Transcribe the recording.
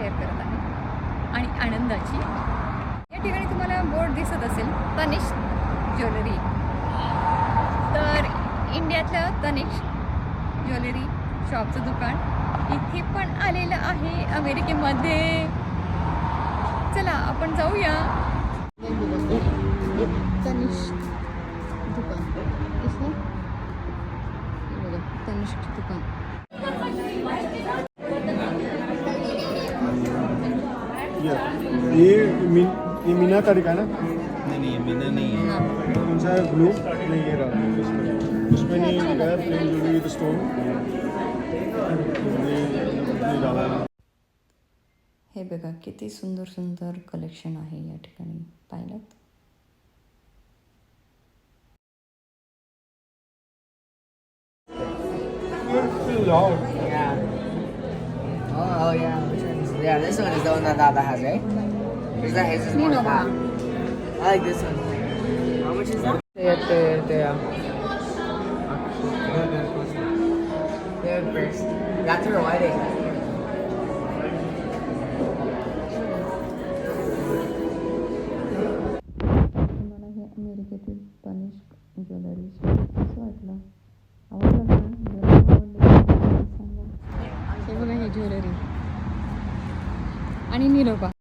Share करत आहे. आणि आनंदाची. या ठिकाणी तुम्हाला बोर्ड दिसत असेल तनिष्क ज्वेलरी. तर इंडियातलं तनिष्क ज्वेलरी शॉपचं दुकान इथे पण आलेलं आहे अमेरिकेमध्ये. चला आपण जाऊया. तनिष्क दुकान. तनिष्क दुकान. ये ये मी ये मीनाकारी का ना? नहीं नहीं मीना नहीं है। कौन सा है? ब्लू नहीं ये रहा उसमें नहीं है। प्लेन ज्वेलरी विद स्टोन डाला हे। बघा किती सुंदर सुंदर कलेक्शन आहे या ठिकाणी. पाहिलं? Yeah. Oh, oh yeah. Which one is? Yeah, this one is the one that Dada has, right? Is that his is more Nino fat? ba? I like this one. How much is that? Yeah, the the. The first. That's her wedding. तुम्हाला हे अमेरिकेतील Tanishq jewellery कसं वाटलं आणि निरोपा.